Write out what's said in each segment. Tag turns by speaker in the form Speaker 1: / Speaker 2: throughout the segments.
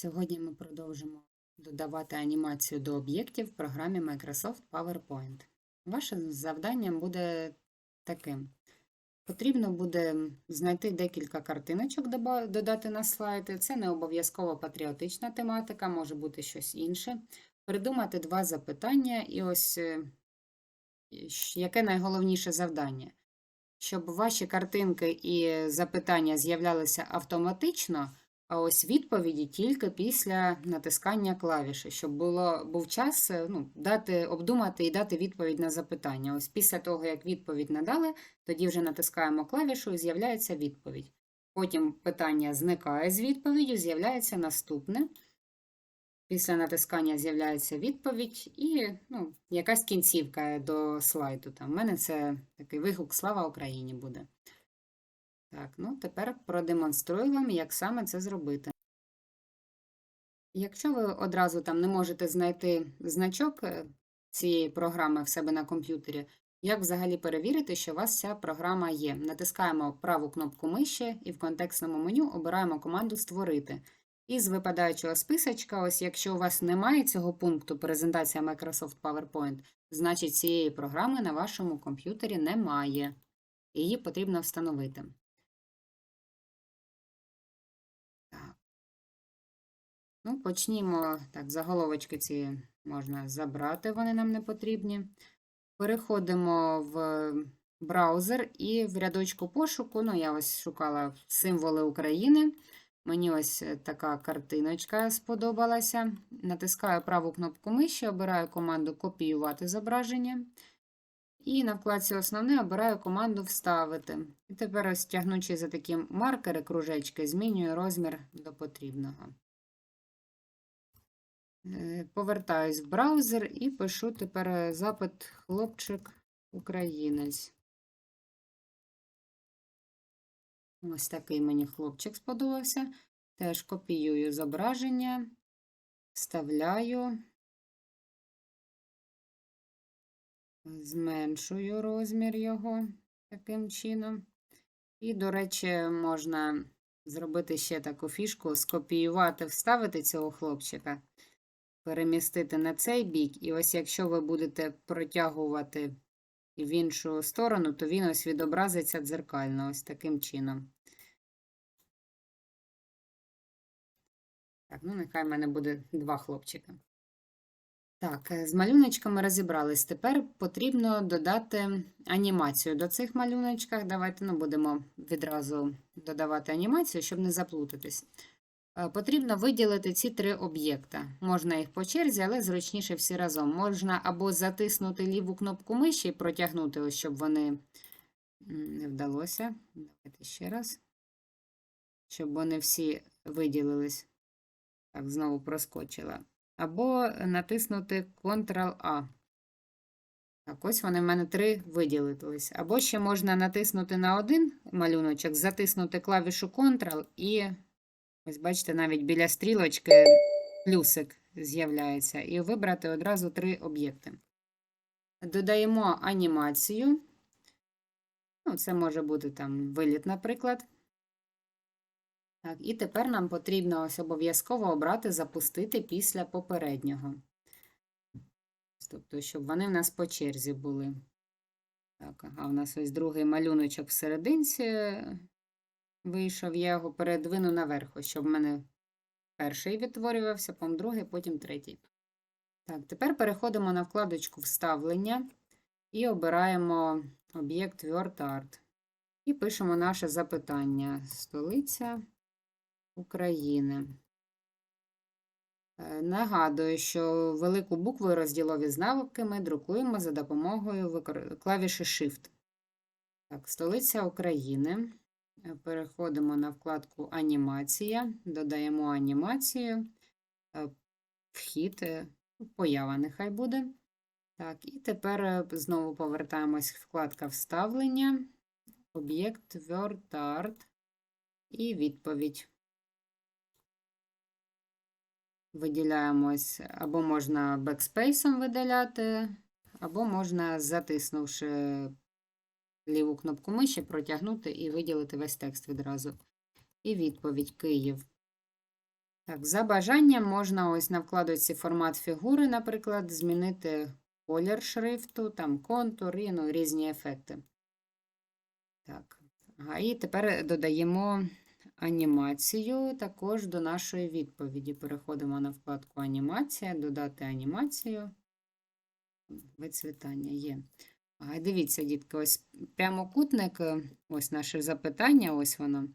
Speaker 1: Сьогодні ми продовжимо додавати анімацію до об'єктів в програмі Microsoft PowerPoint. Ваше завдання буде таким. Потрібно буде знайти декілька картиночок, додати на слайди. Це не обов'язково патріотична тематика, може бути щось інше. Придумати два запитання і ось е, яке найголовніше завдання? Щоб ваші картинки і запитання з'являлися автоматично, а ось відповіді тільки після натискання клавіші, щоб було, був час е, ну, дати, обдумати і дати відповідь на запитання. Ось після того, як відповідь надали, тоді вже натискаємо клавішу і з'являється відповідь. Потім питання зникає з відповіддю, з'являється наступне. Після натискання з'являється відповідь і ну, якась кінцівка до слайду. Там. У мене це такий вигук Слава Україні буде. Так, ну тепер продемонструю вам, як саме це зробити. Якщо ви одразу там не можете знайти значок е, цієї програми в себе на комп'ютері, як взагалі перевірити, що у вас ця програма є? Натискаємо праву кнопку миші і в контекстному меню обираємо команду Створити. І з випадаючого списочка, ось якщо у вас немає цього пункту презентація Microsoft PowerPoint, значить цієї програми на вашому комп'ютері немає. Її потрібно встановити. Ну, почнімо. Так, заголовочки ці можна забрати, вони нам не потрібні. Переходимо в браузер і в рядочку пошуку, ну, я ось шукала символи України. Мені ось е, така картиночка сподобалася. Натискаю праву кнопку миші, обираю команду Копіювати зображення. І на вкладці Основне обираю команду Вставити. І тепер, ось тягнучи за такі маркери, кружечки, змінюю розмір до потрібного. Е, Повертаюсь в браузер і пишу тепер е, запит хлопчик-українець. Ось такий мені хлопчик сподобався. Теж копіюю зображення, вставляю, зменшую розмір його таким чином. І, до речі, можна зробити ще таку фішку: скопіювати, вставити цього хлопчика, перемістити на цей бік. І ось якщо ви будете протягувати в іншу сторону, то він ось відобразиться дзеркально, ось таким чином. Так, ну нехай в мене буде два хлопчика. Так, е, з малюночками розібрались. Тепер потрібно додати анімацію до цих малюночках. Давайте ну, будемо відразу додавати анімацію, щоб не заплутатись. Е, Потрібно виділити ці три об'єкта. Можна їх по черзі, але зручніше всі разом. Можна або затиснути ліву кнопку миші і протягнути, ось, щоб вони не вдалося. Давайте ще раз. Щоб вони всі виділились. Так, знову проскочила. Або натиснути Ctrl-A. Так, ось вони в мене три виділились. Або ще можна натиснути на один малюночок, затиснути клавішу Ctrl і Ось бачите, навіть біля стрілочки плюсик з'являється. І вибрати одразу три об'єкти. Додаємо анімацію. Ну, це може бути там виліт, наприклад. Так, і тепер нам потрібно ось обов'язково обрати запустити після попереднього. Тобто, щоб вони в нас по черзі були. Так, ага, у нас ось другий малюночок в серединці вийшов, я його передвину наверх, щоб в мене перший відтворювався, потім другий, потім третій. Так, тепер переходимо на вкладочку Вставлення і обираємо об'єкт WordArt. І пишемо наше запитання. Столиця України. Е, Нагадую, що велику букву і розділові знаки ми друкуємо за допомогою клавіші Shift. Так, столиця України. Переходимо на вкладку Анімація, додаємо анімацію, е, вхід, е, поява нехай буде. Так, і тепер е, знову повертаємось вкладка Вставлення, об'єкт WordArt і відповідь. Виділяємось, або можна бекспейсом видаляти, або можна, затиснувши ліву кнопку миші, протягнути і виділити весь текст відразу. І відповідь Київ. Так, за бажанням можна ось на вкладочці формат фігури, наприклад, змінити колір шрифту, там контур і ну, різні ефекти. Так, ага, і тепер додаємо анімацію також до нашої відповіді. Переходимо на вкладку Анімація, додати анімацію. Вицвітання є. Ага, дивіться, дітки, ось прямокутник, е, ось наше запитання, ось воно.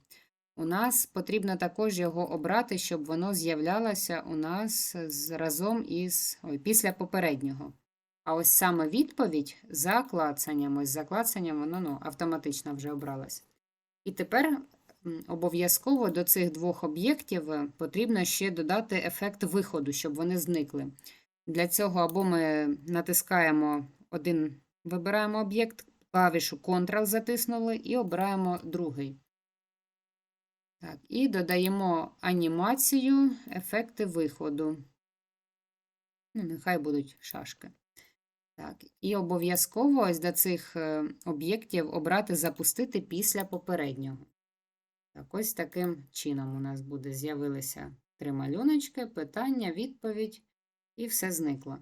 Speaker 1: У нас потрібно також його обрати, щоб воно з'являлося у нас разом із ой, після попереднього. А ось саме відповідь за клацанням, ось за клацанням воно ну, автоматично вже обралось. І тепер обов'язково до цих двох об'єктів е, потрібно ще додати ефект виходу, щоб вони зникли. Для цього або ми натискаємо один, вибираємо об'єкт, клавішу Ctrl затиснули і обираємо другий. Так, і додаємо анімацію, ефекти виходу. Ну, нехай будуть шашки. Так, і обов'язково ось до цих е, об'єктів обрати запустити після попереднього. Так, ось таким чином у нас буде з'явилися три малюночки, питання, відповідь, і все зникло.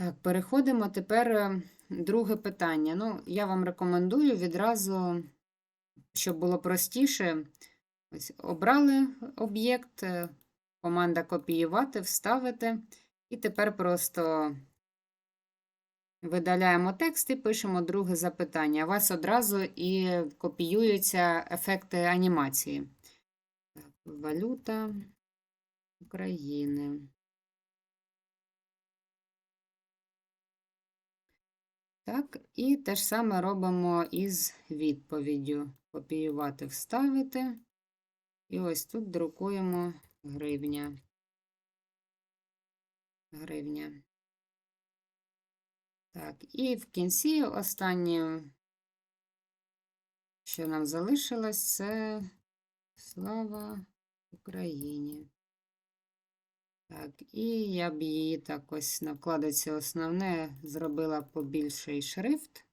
Speaker 1: Так, переходимо тепер е, друге питання. Ну, я вам рекомендую відразу, щоб було простіше, ось обрали об'єкт, е, команда копіювати, вставити, і тепер просто видаляємо текст і пишемо друге запитання. У вас одразу і копіюються ефекти анімації. Так, валюта України. Так, і те ж саме робимо із відповіддю. Копіювати, вставити. І ось тут друкуємо гривня. Гривня. Так, і в кінці останнє, що нам залишилось, це слава Україні. Так, і я б її так ось на вкладиці основне зробила побільший шрифт.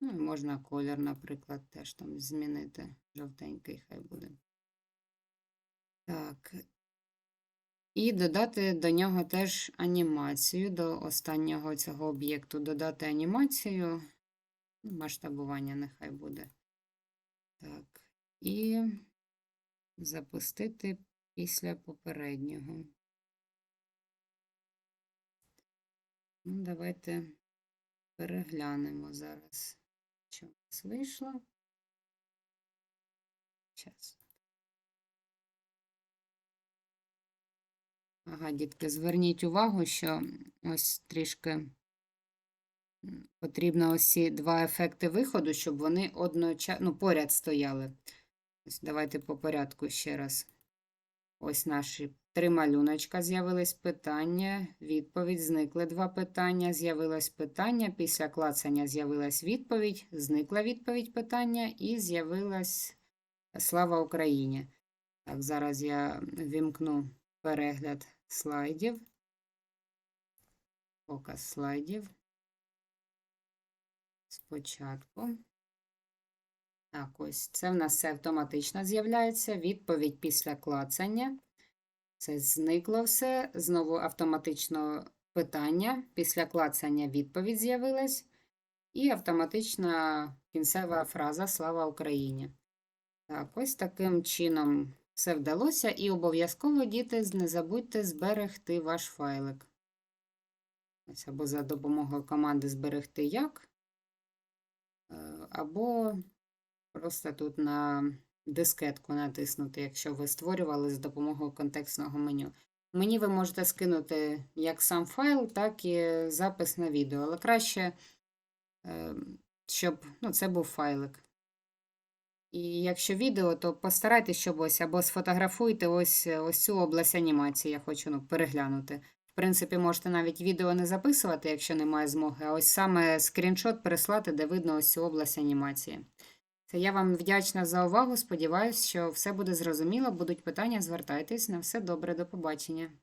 Speaker 1: Ну, і можна колір, наприклад, теж там змінити. Жовтенький хай буде. Так. І додати до нього теж анімацію, до останнього цього об'єкту додати анімацію. Ну, Масштабування нехай буде. Так. І запустити після попереднього. Ну, давайте переглянемо зараз, що у нас вийшло. Час. Ага, дітки, зверніть увагу, що ось трішки потрібно ось ці два ефекти виходу, щоб вони одночасно ну, поряд стояли. Ось давайте по порядку ще раз. Ось наші три малюночка з'явились питання, відповідь, зникли два питання, з'явилось питання, після клацання з'явилась відповідь, зникла відповідь питання і з'явилась Слава Україні. Так, зараз я вімкну перегляд слайдів. Показ слайдів. Спочатку. Так, ось це в нас все автоматично з'являється. Відповідь після клацання. Це зникло все. Знову автоматично питання. Після клацання відповідь з'явилась. І автоматична кінцева фраза Слава Україні. Так, ось таким чином все вдалося. І обов'язково, діти, не забудьте зберегти ваш файлик. Ось або за допомогою команди зберегти як, е, або просто тут на дискетку натиснути, якщо ви створювали з допомогою контекстного меню. Мені ви можете скинути як сам файл, так і запис на відео, але краще, е, щоб ну, це був файлик. І якщо відео, то постарайтесь, щоб ось або сфотографуйте ось, ось цю область анімації, я хочу ну, переглянути. В принципі, можете навіть відео не записувати, якщо немає змоги, а ось саме скріншот переслати, де видно ось цю область анімації. Це я вам вдячна за увагу. Сподіваюсь, що все буде зрозуміло. Будуть питання, звертайтесь. На все добре, до побачення.